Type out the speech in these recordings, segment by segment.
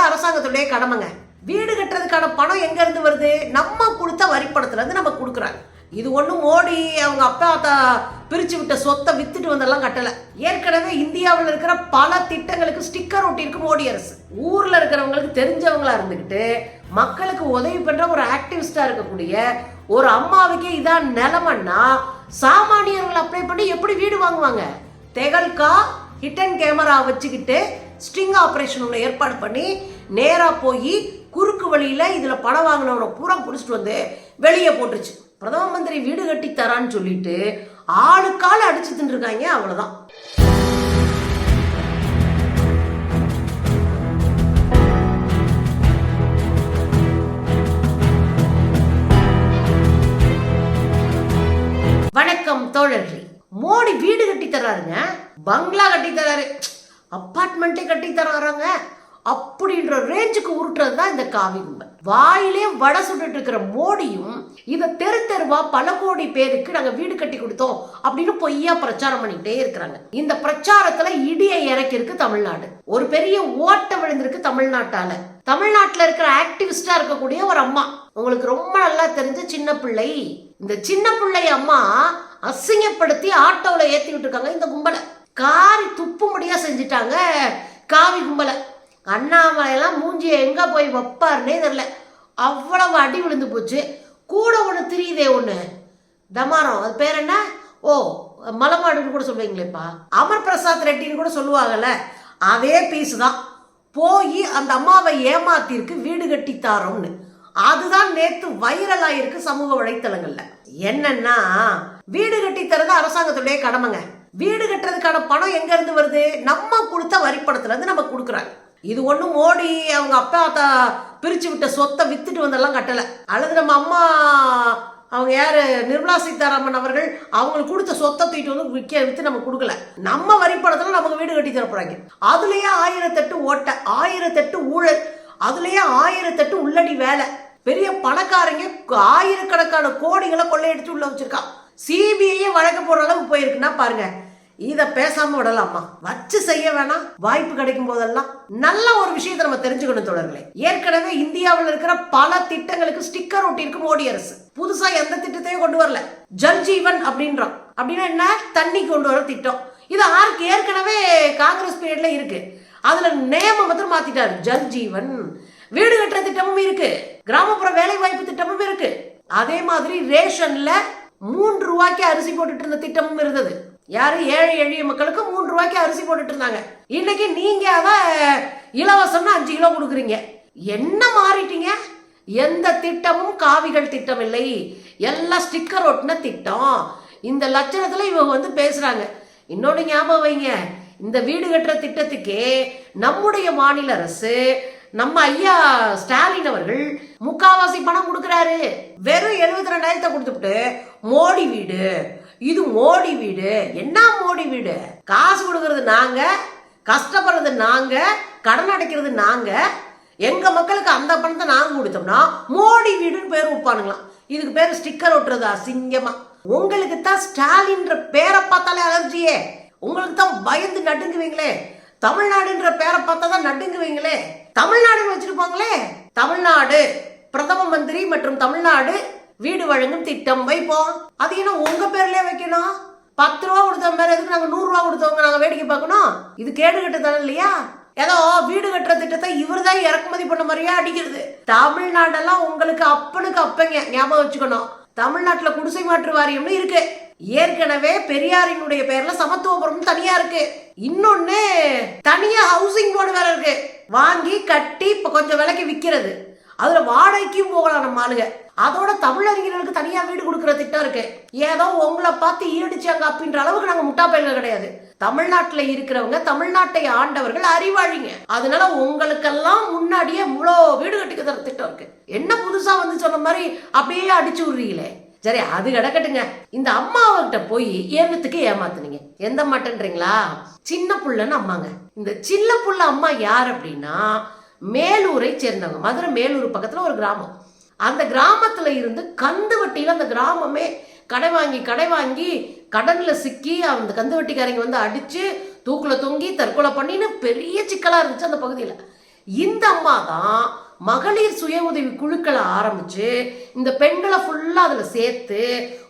கட்டுறது அரசாங்கத்துடைய கடமைங்க. வீடு கட்டுறதுக்கான பணம் எங்க இருந்து வருது? நம்ம கொடுத்த வரிப்பணத்துல இருந்து நம்ம கொடுக்குறாங்க. இது ஒன்றும் மோடி அவங்க அப்பா தா பிரித்து விட்ட சொத்தை வித்துட்டு வந்தெல்லாம் கட்டலை. ஏற்கனவே இந்தியாவில் இருக்கிற பல திட்டங்களுக்கு ஸ்டிக்கர் ஒட்டியிருக்கு மோடி அரசு. ஊரில் இருக்கிறவங்களுக்கு தெரிஞ்சவங்களா இருந்துக்கிட்டு மக்களுக்கு உதவி பண்ணுற ஒரு ஆக்டிவிஸ்டாக இருக்கக்கூடிய ஒரு அம்மாவுக்கே இதான் நிலமன்னா சாமானியர்கள் அப்ளை பண்ணி எப்படி வீடு வாங்குவாங்க? தெகல்கா ஹிட் அண்ட் கேமரா வச்சுக்கிட்டு ஸ்ட்ரிங் ஆப்ரேஷன் ஒன்று ஏற்பாடு பண்ணி நேராக போய் குறுக்கு வழியில் இதில் பணம் வாங்கினவனை பூரா பிடிச்சிட்டு வந்து வெளியே போட்டுருச்சு. பிரதம மந்திரி வீடு கட்டி தரான்னு சொல்லிட்டு ஆளுக்கால அடிச்சு தின்றுருக்காங்க அவ்வளோதான் வணக்கம் தோழர்களே. மோடி வீடு கட்டி தர்றாருங்க பங்களா கட்டி தர்றாரு. அப்பார்ட்மெண்ட்டே கட்டி தராங்க அப்படின்ற ரேஞ்சுக்கு உருட்டுறது தான் இந்த காவி கும்பல் வாயிலே வடை சுட்டுட்டு இருக்கிற மோடியும் இதை தெரு தெருவா பல கோடி பேருக்கு நாங்க வீடு கட்டி கொடுத்தோம் அப்படின்னு பொய்யா பிரச்சாரம் பண்ணிக்கிட்டே இருக்கிறாங்க. இந்த பிரச்சாரத்துல இடியை இறக்கி இருக்கு தமிழ்நாடு. ஒரு பெரிய ஓட்ட விழுந்திருக்கு தமிழ்நாட்டால. தமிழ்நாட்டுல இருக்கிற ஆக்டிவிஸ்டா இருக்கக்கூடிய ஒரு அம்மா. உங்களுக்கு ரொம்ப நல்லா தெரிஞ்ச சின்ன பிள்ளை. இந்த சின்ன பிள்ளை அம்மா அசிங்கப்படுத்தி ஆட்டோல ஏத்தி இருக்காங்க இந்த கும்பலை. காரி துப்பும்படியா செஞ்சுட்டாங்க. காவி கும்பலை. அண்ணாமலையெல்லாம் மூஞ்சியை எங்கே போய் வைப்பாருன்னே தெரில அவ்வளவு அடி விழுந்து போச்சு. கூட ஒன்று திரியுதே ஒன்று தமாரம் அது பேர் என்ன? ஓ மலமாடுன்னு கூட சொல்லுவீங்களேப்பா. அமர் பிரசாத் ரெட்டின்னு கூட சொல்லுவாங்கல்ல. அதே பீஸ் தான் போய் அந்த அம்மாவை ஏமாத்திருக்கு வீடு கட்டி தாரோம்னு. அதுதான் நேத்து வைரலாயிருக்கு சமூக வலைத்தளங்கள்ல. என்னன்னா வீடு கட்டி தரது அரசாங்கத்துடைய கடமைங்க. வீடு கட்டுறதுக்கான பணம் எங்க இருந்து வருது? நம்ம கொடுத்த வரிப்பணத்துல இருந்து நம்ம கொடுக்குறாங்க. இது ஒன்றும் மோடி அவங்க அப்பா தா பிரிச்சு விட்ட சொத்தை வித்துட்டு வந்தெல்லாம் கட்டல. அல்லது நம்ம அம்மா அவங்க யாரு? நிர்மலா சீதாராமன் அவர்கள் அவங்களுக்கு கொடுத்த சொத்தை தூக்கிட்டு வந்து விற்க வித்து நம்ம கொடுக்கல. நம்ம வரிப்பணத்துல நமக்கு வீடு கட்டி தர போறாங்க. அதுலயே ஆயிரத்தெட்டு ஓட்ட ஆயிரத்தெட்டு ஊழல் அதுலயே ஆயிரத்தெட்டு உள்ளடி வேலை. பெரிய பணக்காரங்க ஆயிரக்கணக்கான கோடிகளை கொள்ளையடிச்சு உள்ள வச்சிருக்கான் சிபிஐயே வழக்கு போடுற அளவுக்கு போயிருக்குன்னா பாருங்க. இதை பேசாம விடலாமா? வச்சு செய்ய வேணாம். வாய்ப்பு கிடைக்கும் போதெல்லாம் நல்ல ஒரு விஷயத்தை நம்ம தெரிஞ்சுக்கணும் தொடர்களே ஏற்கனவே இந்தியாவில் இருக்கிற பல திட்டங்களுக்கு ஸ்டிக்கர் ஒட்டியிருக்கு மோடி அரசு புதுசா எந்த திட்டத்தையும் கொண்டு வரல. ஜல் ஜீவன் அப்படின்றோம் அப்படின்னா என்ன? தண்ணி கொண்டு வர திட்டம். இது ஆருக்கு ஏற்கனவே காங்கிரஸ் பீரியட்ல இருக்கு. அதுல நேம மட்டும் மாத்திட்டாரு. ஜல் ஜீவன். வீடு கட்டுற திட்டமும் இருக்கு. கிராமப்புற வேலை வாய்ப்பு திட்டமும் இருக்கு. அதே மாதிரி ரேஷன்ல மூன்று ரூபாய்க்கு அரிசி போட்டுட்டு இருந்த திட்டமும் இருந்தது. யாரு ஏழை எளிய மக்களுக்கு மூன்று ரூபாய்க்கு அரிசி போட்டுட்டு இருந்தாங்க. இன்னைக்கு நீங்க அதை இலவசம்னு அஞ்சு கிலோ கொடுக்குறீங்க. என்ன மாறிட்டீங்க? எந்த திட்டமும் காவிகள் திட்டம் இல்லை எல்லாம் ஸ்டிக்கர் ஒட்டின திட்டம். இந்த லட்சணத்துல இவங்க வந்து பேசுறாங்க. இன்னொன்று ஞாபகம் வைங்க. இந்த வீடு கட்டுற திட்டத்துக்கே நம்முடைய மாநில அரசு நம்ம ஐயா ஸ்டாலின் அவர்கள் முக்காவாசி பணம் கொடுக்கறாரு. வெறும் எழுபத்தி ரெண்டாயிரத்தை கொடுத்துட்டு மோடி வீடு இது மோடி வீடு. என்ன மோடி வீடு? காசு கொடுக்கறது நாங்க கஷ்டப்படுறது நாங்க கடன் அடைக்கிறது நாங்க. எங்க மக்களுக்கு அந்த பணத்தை நாங்க கொடுத்தோம்னா மோடி வீடுன்னு பேர் வைப்பானுங்களாம். இதுக்கு பேர் ஸ்டிக்கர் ஒட்டுறது அசிங்கமா. உங்களுக்கு தான் ஸ்டாலின்ற பேரை பார்த்தாலே அலர்ஜியே. உங்களுக்கு தான் பயந்து நடுங்குவீங்களே. தமிழ்நாடுன்ற பேரை பார்த்தா தான் நடுங்குவீங்களே தமிழ்நாடுன்னு வச்சிருப்பாங்களே தமிழ்நாடு பிரதம மந்திரி மற்றும் தமிழ்நாடு வீடு வழங்கும் திட்டம். வைப்போம் அது என்ன உங்க பேர்லயே வைக்கணும்? பத்து ரூபா கொடுத்த மேல எதுக்கு நாங்க நூறு ரூபா கொடுத்தவங்க நாங்க வேடிக்கை பார்க்கணும்? இது கேடு தானே இல்லையா? ஏதோ வீடு கட்டுற திட்டத்தை இவர் தான் இறக்குமதி பண்ண மாதிரியா அடிக்கிறது. தமிழ்நாடெல்லாம் உங்களுக்கு அப்பனுக்கு அப்பங்க. ஞாபகம் வச்சுக்கணும். தமிழ்நாட்டுல குடிசை மாற்று வாரியம்னு இருக்கு. ஏற்கனவே பெரியாரினுடைய பேர்ல சமத்துவபுரம் தனியா இருக்கு. இன்னொன்னு தனியா ஹவுசிங் போர்டு வேற இருக்கு. வாங்கி கட்டி இப்ப கொஞ்சம் விலைக்கு விக்கிறது. அதுல வாடகைக்கும் போகலாம் நம்ம ஆளுங்க. அதோட தமிழறிஞர்களுக்கு தனியா வீடு கொடுக்குற திட்டம் இருக்கு. ஏதோ உங்களை பார்த்து ஈடுச்சாங்க அப்படின்ற அளவுக்கு நாங்க முட்டாப்பயல்கள் கிடையாது. தமிழ்நாட்டுல இருக்கிறவங்க தமிழ்நாட்டை ஆண்டவர்கள் அறிவாளிங்க. அதனால உங்களுக்கெல்லாம் முன்னாடியே இவ்வளோ வீடு கட்டிக்க தர திட்டம் இருக்கு. என்ன புதுசா வந்து சொன்ன மாதிரி அப்படியே அடிச்சு விடுறீங்களே? சரி அது கிடக்கட்டுங்க. இந்த அம்மாவர்கிட்ட போய் ஏமத்துக்கு ஏமாத்துனீங்க. எந்த மாட்டேன்றீங்களா சின்ன புள்ளன்னு அம்மாங்க. இந்த சின்ன புள்ள அம்மா யார் அப்படின்னா மேலூரை சேர்ந்தவங்க. மதுரை மேலூர் பக்கத்துல ஒரு கிராமம். அந்த கிராமத்தில் இருந்து கந்து வட்டியில் அந்த கிராமமே கடை வாங்கி கடை வாங்கி கடனில் சிக்கி அந்த கந்து வட்டிக்காரங்க வந்து அடித்து தூக்கில் தொங்கி தற்கொலை பண்ணின்னு பெரிய சிக்கலாக இருந்துச்சு அந்த பகுதியில். இந்த அம்மா தான் மகளிர் சுய உதவி குழுக்களை ஆரம்பித்து இந்த பெண்களை ஃபுல்லாக அதில் சேர்த்து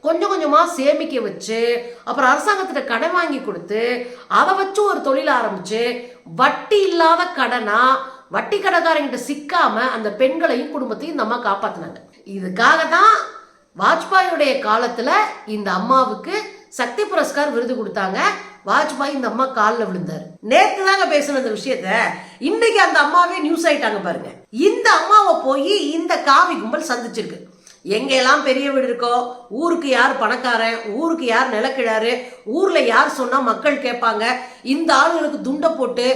கொஞ்சம் கொஞ்சமாக சேமிக்க வச்சு அப்புறம் அரசாங்கத்திட்ட கடன் வாங்கி கொடுத்து அதை வச்சு ஒரு தொழில் ஆரம்பித்து வட்டி இல்லாத கடனாக வட்டி கடைக்காரங்கிட்ட சிக்காம அந்த பெண்களையும் குடும்பத்தையும் இந்த அம்மா காப்பாத்தினாங்க. இதுக்காக தான் வாஜ்பாயுடைய காலத்துல இந்த அம்மாவுக்கு சக்தி புரஸ்கார் விருது கொடுத்தாங்க. வாஜ்பாய் இந்த அம்மா காலில் விழுந்தார். நேற்று தாங்க பேசின அந்த விஷயத்த இன்னைக்கு அந்த அம்மாவே நியூஸ் ஆயிட்டாங்க பாருங்க. இந்த அம்மாவை போய் இந்த காவி கும்பல் சந்திச்சிருக்கு. எங்கெல்லாம் பெரிய வீடு இருக்கோ ஊருக்கு யார் பணக்காரன் ஊருக்கு யார் நிலக்கிழாரு ஊரில் யார் சொன்னால் மக்கள் கேட்பாங்க. இந்த ஆளுங்களுக்கு துண்டை போட்டு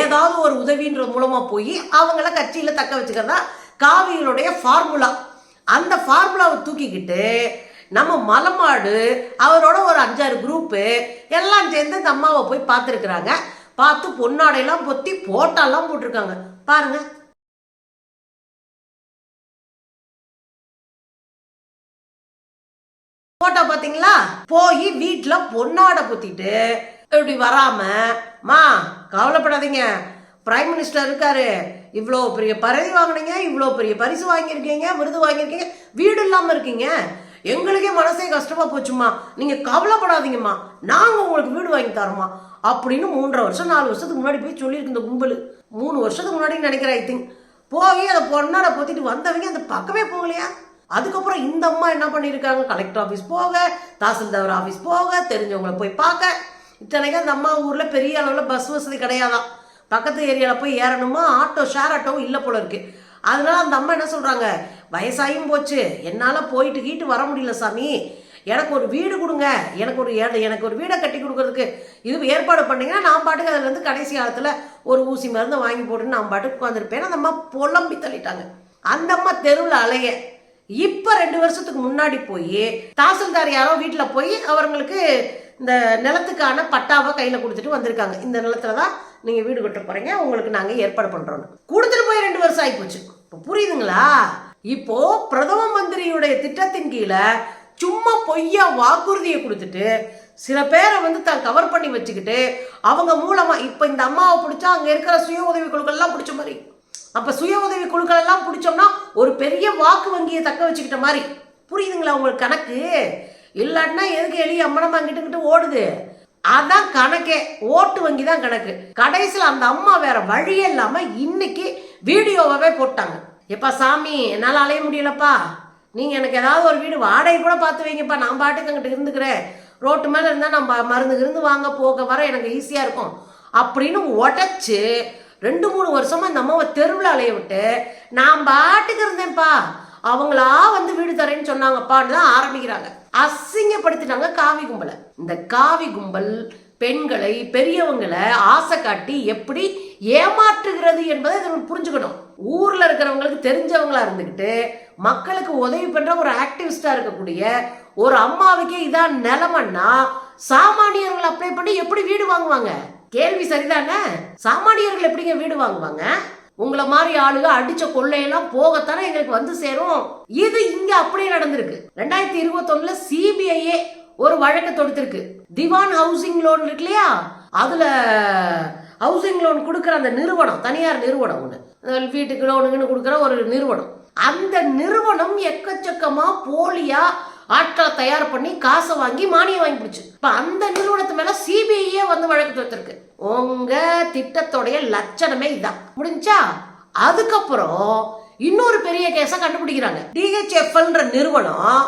ஏதாவது ஒரு உதவின்ற மூலமாக போய் அவங்கள கட்சியில் தக்க வச்சுக்கிறதா காவிகளுடைய ஃபார்முலா அந்த ஃபார்முலாவை தூக்கிக்கிட்டு நம்ம மலமாடு அவரோட ஒரு அஞ்சாறு குரூப்பு எல்லாம் சேர்ந்து இந்த அம்மாவை போய் பார்த்துருக்குறாங்க. பார்த்து பொன்னாடையெல்லாம் பொத்தி போட்டாலாம் போட்டிருக்காங்க. பாருங்கள் போட்டோ பாத்தீங்களா? போய் வீட்டுல பொன்னாடை குத்திட்டு இப்படி வராம மா கவலைப்படாதீங்க. பிரைம் மினிஸ்டர் இருக்காரு. இவ்வளோ பெரிய பதவி வாங்கினீங்க இவ்வளோ பெரிய பரிசு வாங்கியிருக்கீங்க விருது வாங்கியிருக்கீங்க. வீடு இல்லாம இருக்கீங்க. எங்களுக்கே மனசே கஷ்டமா போச்சுமா நீங்க கவலைப்படாதீங்கம்மா. நாங்க உங்களுக்கு வீடு வாங்கி தரோமா அப்படின்னு மூன்றரை வருஷம் நாலு வருஷத்துக்கு முன்னாடி போய் சொல்லியிருக்கு இந்த கும்பல். மூணு வருஷத்துக்கு முன்னாடி நினைக்கிறேன் ஐ திங்க் போய் அதை பொண்ணாட பொத்திட்டு வந்தவங்க அந்த பக்கமே போகலையா? அதுக்கப்புறம் இந்த அம்மா என்ன பண்ணியிருக்காங்க கலெக்டர் ஆஃபீஸ் போக தாசில்தார் ஆஃபீஸ் போக தெரிஞ்சவங்களை போய் பார்க்க. இத்தனைக்கும் அந்த அம்மா ஊரில் பெரிய அளவில் பஸ் வசதி கிடையாதான் பக்கத்து ஏரியாவில் போய் ஏறணுமா? ஆட்டோ ஷேர் ஆட்டோவும் இல்லை போல இருக்கு. அதனால அந்த அம்மா என்ன சொல்கிறாங்க வயசாயும் போச்சு. என்னால் போயிட்டு கீட்டு வர முடியல சாமி. எனக்கு ஒரு வீடு கொடுங்க. எனக்கு ஒரு எனக்கு ஒரு வீடை கட்டி கொடுக்கறதுக்கு. இது ஏற்பாடு பண்ணிங்கன்னா நான் பாட்டுக்கு அதுலேருந்து கடைசி காலத்தில் ஒரு ஊசி மருந்து வாங்கி போட்டுன்னு நான் பாட்டுக்கு உட்காந்துருப்பேன் அந்த அம்மா புலம்பி தள்ளிட்டாங்க. அந்த அம்மா தெருவில் அலைய. இப்போ ரெண்டு வருஷத்துக்கு முன்னாடி போய் தாசில்தார் யாரோ வீட்டில் போய் அவங்களுக்கு இந்த நிலத்துக்கான பட்டாவை கையில் கொடுத்துட்டு வந்திருக்காங்க. இந்த நிலத்துல தான் நீங்கள் வீடு கட்ட போகிறீங்க உங்களுக்கு நாங்கள் ஏற்பாடு பண்ணுறோன்னு கொடுத்துட்டு போய் ரெண்டு வருஷம் ஆயிப்போச்சு. இப்போ புரியுதுங்களா? இப்போ பிரதம மந்திரியுடைய திட்டத்தின் கீழே சும்மா பொய்யா வாக்குறுதியை கொடுத்துட்டு சில பேரை வந்து தான் கவர் பண்ணி வச்சுக்கிட்டு அவங்க மூலமாக இப்போ இந்த அம்மாவை பிடிச்சா அங்கே இருக்கிற சுய உதவி குழுக்கள்லாம் பிடிச்ச மாதிரி. அப்ப சுய உதவி குழுக்கள் எல்லாம் பிடிச்சோம்னா ஒரு பெரிய வாக்கு வங்கியை தக்க வச்சுக்கிட்ட மாதிரி. புரியுதுங்களா உங்களுக்கு கணக்கு? இல்லாட்டினா எதுக்கு எளிய அம்மனமா கிட்டுக்கிட்டு ஓடுது? அதான் கணக்கே. ஓட்டு வங்கி தான் கணக்கு. கடைசியில் அந்த அம்மா வேற வழியே இல்லாம இன்னைக்கு வீடியோவாகவே போட்டாங்க. எப்பா சாமி என்னால் அலைய முடியலப்பா. நீங்கள் எனக்கு ஏதாவது ஒரு வீடு வாடகை கூட பார்த்து வைங்கப்பா. நான் பாட்டுக்கு அங்கிட்டு இருந்துக்கிறேன். ரோட்டு மேலே இருந்தால் நம்ம மருந்து இருந்து வாங்க போக வர எனக்கு ஈஸியாக இருக்கும். அப்படின்னு உடச்சி ரெண்டு மூணு வருஷமா இந்த அம்மாவை தெருவில் அலைய விட்டு நான் பாட்டுக்கு இருந்தேன்ப்பா. அவங்களா வந்து வீடு தரேன்னு சொன்னாங்கப்பான்னு தான் ஆரம்பிக்கிறாங்க. அசிங்கப்படுத்திட்டாங்க காவி கும்பலை. இந்த காவி கும்பல் பெண்களை பெரியவங்களை ஆசை காட்டி எப்படி ஏமாற்றுகிறது என்பதை இதில் புரிஞ்சுக்கணும். ஊரில் இருக்கிறவங்களுக்கு தெரிஞ்சவங்களா இருந்துக்கிட்டு மக்களுக்கு உதவி பண்ணுற ஒரு ஆக்டிவிஸ்டாக இருக்கக்கூடிய ஒரு அம்மாவுக்கே இதான் நிலமன்னா சாமானியர்கள் அப்ளை பண்ணி எப்படி வீடு வாங்குவாங்க? கேள்வி சரிதானே? சாமானியர்கள் எப்படிங்க வீடு வாங்குவாங்க? உங்களை மாதிரி ஆளுங்க அடிச்ச கொள்ளையெல்லாம் போகத்தானே எங்களுக்கு வந்து சேரும். இது இங்க அப்படியே நடந்திருக்கு. ரெண்டாயிரத்தி இருபத்தொன்னுல சிபிஐயே ஒரு வழக்கு தொடுத்திருக்கு. திவான் ஹவுசிங் லோன் இருக்கு இல்லையா? அதுல ஹவுசிங் லோன் கொடுக்குற அந்த நிறுவனம் தனியார் நிறுவனம் ஒன்று வீட்டுக்கு லோனுக்குன்னு கொடுக்குற ஒரு நிறுவனம். அந்த நிறுவனம் எக்கச்சக்கமா போலியா ஆட்களை தயார் பண்ணி காசை வாங்கி மானியம் வாங்கி பிடிச்சு. இப்ப அந்த நிறுவனத்து மேல சிபிஐயே வந்து வழக்கு தொடுத்திருக்கு. உங்க திட்டத்தோடைய லட்சணமே இதான். முடிஞ்சா? அதுக்கப்புறம் இன்னொரு பெரிய கேஸை கண்டுபிடிக்கிறாங்க. டிஹெச்எஃப்எல்ன்ற நிறுவனம்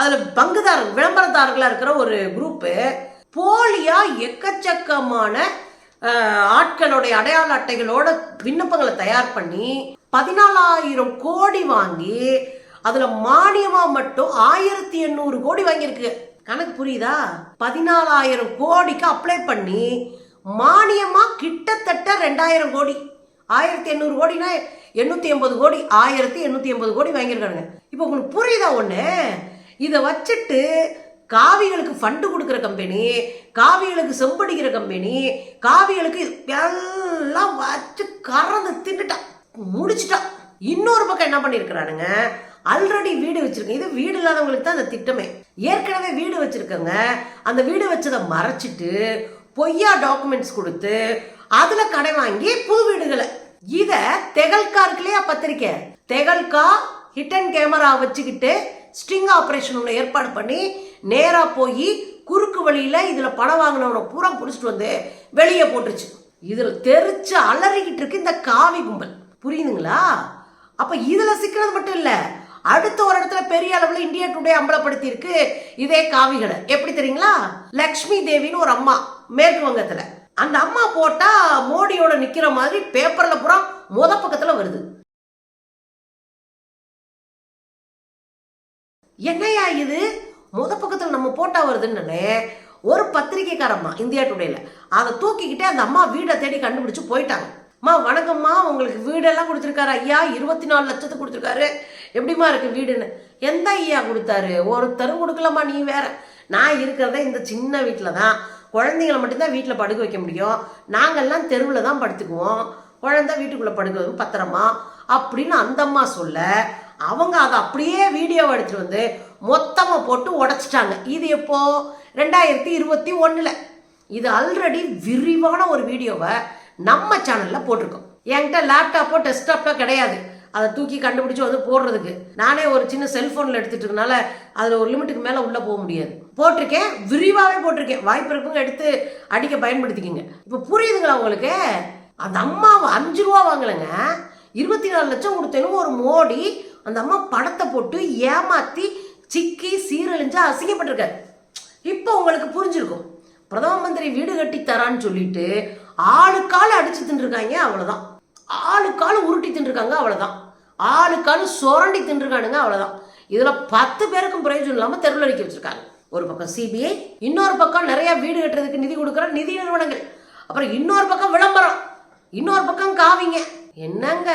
அதுல பங்குதாரர் விளம்பரதாரர்களா இருக்கிற ஒரு குரூப்பு போலியா எக்கச்சக்கமான ஆட்களுடைய அடையாள அட்டைகளோட விண்ணப்பங்களை தயார் பண்ணி பதினாலாயிரம் கோடி வாங்கி அதுல மானியமா மட்டும் ஆயிரத்தி எண்ணூறு கோடி வாங்கியிருக்கு. கணக்கு புரியுதா? பதினாலாயிரம் கோடிக்கு அப்ளை பண்ணி மானியமா கிட்டத்தட்ட ரெண்டாயிரம் கோடி. ஆயிரத்தி எண்ணூறு கோடினா எண்ணூத்தி எண்பது கோடி ஆயிரத்தி எண்ணூத்தி எண்பது கோடி வாங்கியிருக்காங்க இப்போ உங்களுக்கு புரியுதா ஒண்ணு? இதை வச்சுட்டு காவிகளுக்கு ஃபண்டு கொடுக்குற கம்பெனி காவிகளுக்கு செம்படிக்கிற கம்பெனி காவிகளுக்கு எல்லாம் வச்சு கறந்து தின்னுட்டான். முடிச்சிட்டான். இன்னொரு பக்கம் என்ன பண்ணியிருக்கிறானுங்க? ஆல்ரெடி வீடு வச்சிருக்கேன். இது வீடு இல்லாதவங்களுக்கு தான் அந்த திட்டமே. ஏற்கனவே வீடு வச்சிருக்கங்க. அந்த வீடு வச்சதை மறைச்சிட்டு பொய்யா டாக்குமெண்ட்ஸ் கொடுத்து அதுல கடை வாங்கி புது வீடுகளை. இத தெகல்கா இருக்கு இல்லையா பத்திரிக்கை தெகல்கா ஹிட் அண்ட் கேமரா வச்சுக்கிட்டு ஸ்ட்ரிங் ஆப்ரேஷன் ஒன்று ஏற்பாடு பண்ணி நேராக போய் குறுக்கு வழியில் இதில் பணம் வாங்கினவனை பூரா பிடிச்சிட்டு வந்து வெளியே போட்டுருச்சு. இதில் தெரிச்சு அலறிக்கிட்டு இருக்கு இந்த காவி கும்பல். புரியுதுங்களா? அப்போ இதில் சிக்கிறது மட்டும் இல்லை. அடுத்த ஒரு இடத்துல பெரிய அளவில் இந்தியா டுடே அம்பலப்படுத்தியிருக்கு. இதே காவிகளை எப்படி தெரியுங்களா? லக்ஷ்மி தேவின்னு ஒரு அம்மா மேற்கு வங்கத்தில். அந்த அம்மா போட்டால் மோடியோட நிக்கிற மாதிரி பேப்பர்ல பூரா முத பக்கத்துல வருது. என்னையா இது? முத பக்கத்துல நம்ம போட்டா வருதுன்னு ஒரு பத்திரிக்கைக்காரம்மா இந்தியா டுடேல. அதை தூக்கிக்கிட்டே அந்த அம்மா வீடை தேடி கண்டுபிடிச்சு போயிட்டாங்க. அம்மா வணக்கம்மா. உங்களுக்கு வீடெல்லாம் கொடுத்துருக்காரு ஐயா. இருபத்தி நாலு லட்சத்துக்கு கொடுத்துருக்காரு. எப்படிம்மா இருக்கு வீடுன்னு? எந்த ஐயா கொடுத்தாரு? ஒருத்தரும் கொடுக்கலம்மா நீ வேற. நான் இருக்கிறதே இந்த சின்ன வீட்டில் தான் குழந்தைங்களை மட்டும்தான் வீட்டில் படுக்க வைக்க முடியும். நாங்கள்லாம் தெருவில் தான் படுத்துக்குவோம். குழந்த வீட்டுக்குள்ளே படுக்கிறது பத்திரமா? அப்படின்னு அந்த அம்மா சொல்ல அவங்க அதை அப்படியே வீடியோவை எடுத்துகிட்டு வந்து மொத்தமாக போட்டு உடச்சிட்டாங்க. இது எப்போ? ரெண்டாயிரத்தி இருபத்தி ஒன்றில் இது ஆல்ரெடி விரிவான ஒரு வீடியோவை நம்ம சேனலில் போட்டிருக்கோம். என்கிட்ட லேப்டாப்போ டெஸ்க்டாப்போ கிடையாது. அதை தூக்கி கண்டுபிடிச்சு வந்து போடுறதுக்கு. நானே ஒரு சின்ன செல்ஃபோனில் எடுத்துட்டு இருக்கனால அதில் ஒரு லிமிட்டுக்கு மேலே உள்ளே போக முடியாது. போட்டிருக்கேன் விரிவாகவே போட்டிருக்கேன். வாய்ப்பு இருக்கவங்க எடுத்து அடிக்க பயன்படுத்திக்கிங்க. இப்போ புரியுதுங்களா உங்களுக்கு? அந்த அம்மாவை அஞ்சு ரூபா வாங்கலைங்க. இருபத்தி நாலு லட்சம் கொடுத்தேனும் ஒரு மோடி அந்த அம்மா படத்தை போட்டு ஏமாத்தி சிக்கி சீரழிஞ்சா அசிங்கப்பட்டிருக்காரு. இப்போ உங்களுக்கு புரிஞ்சிருக்கும். பிரதம மந்திரி வீடு கட்டி தரான்னு சொல்லிட்டு ஆளுக்கால் அடிச்சு தின்றுருக்காங்க அவ்வளோதான் ஆளுக்கால் உருட்டி தின்றுருக்காங்க அவ்வளோதான் ஆளுக்காலும் சுரண்டி தின்றுருக்கானுங்க அவ்வளோதான் இதில் பத்து பேருக்கும் பிரயோஜனம் இல்லாமல் தெருவில் அடிக்க வச்சுருக்காங்க. ஒரு பக்கம் சிபிஐ இன்னொரு பக்கம் நிறைய வீடு கட்டுறதுக்கு நிதி கொடுக்குற நிதி நிறுவனங்கள். அப்புறம் இன்னொரு பக்கம் விளம்பரம் இன்னொரு பக்கம் காவிங்க. என்னங்க?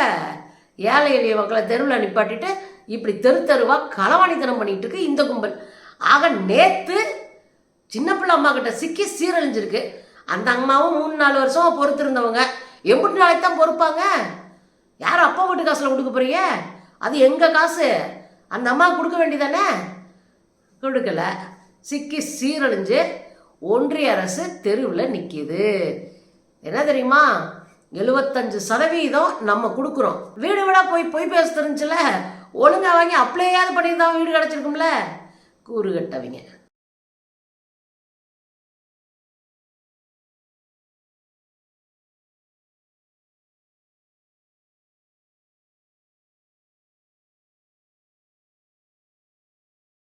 ஏழை எளிய மக்களை தெருவில் நிப்பாட்டிட்டு இப்படி தெரு தெருவாக களவாணித்தனம் பண்ணிட்டு இருக்கு இந்த கும்பல். ஆக நேற்று சின்ன பிள்ளை அம்மா கிட்ட சிக்கி சீரழிஞ்சிருக்கு. அந்த அம்மாவும் மூணு நாலு வருஷம் பொறுத்திருந்தவங்க. எம்பிட்டு நாளைக்கு தான் பொறுப்பாங்க. யார் அப்பா வீட்டு காசில் கொடுக்க போறீங்க? அது எங்கள் காசு? அந்த அம்மா கொடுக்க வேண்டியதானே? கொடுக்கல. சிக்கி சீரழிஞ்சு ஒன்றிய அரசு தெருவில் நிற்கிது என்ன தெரியுமா? எழுபத்தஞ்சு சதவீதம் நம்ம கொடுக்குறோம். வீடு வீடாக போய் போய் பேச தெரிஞ்சுல ஒழுங்கா வாங்கி அப்ளையாவது பண்ணியிருந்தா வீடு கிடச்சிருக்கும்ல? கூறு கட்டவங்க.